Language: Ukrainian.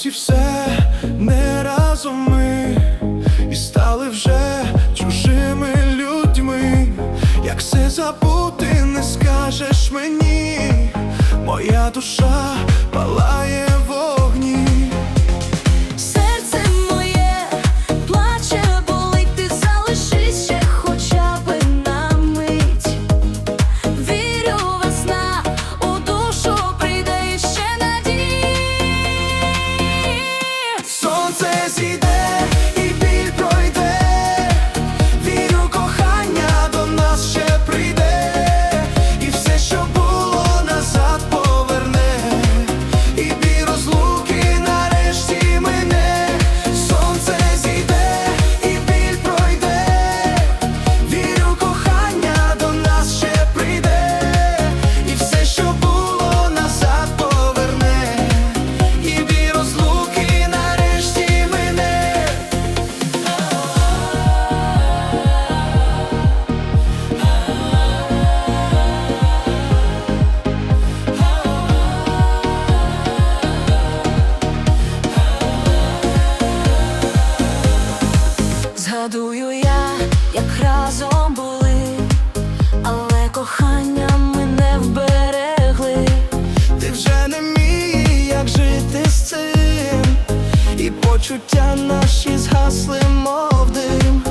Ось і все не разом ми і стали вже чужими людьми, як все забути, не скажеш мені, моя душа. Шкодую я, як разом були, але кохання мене вберегли. Ти вже не мій, як жити з цим, і почуття наші згасли, мов дим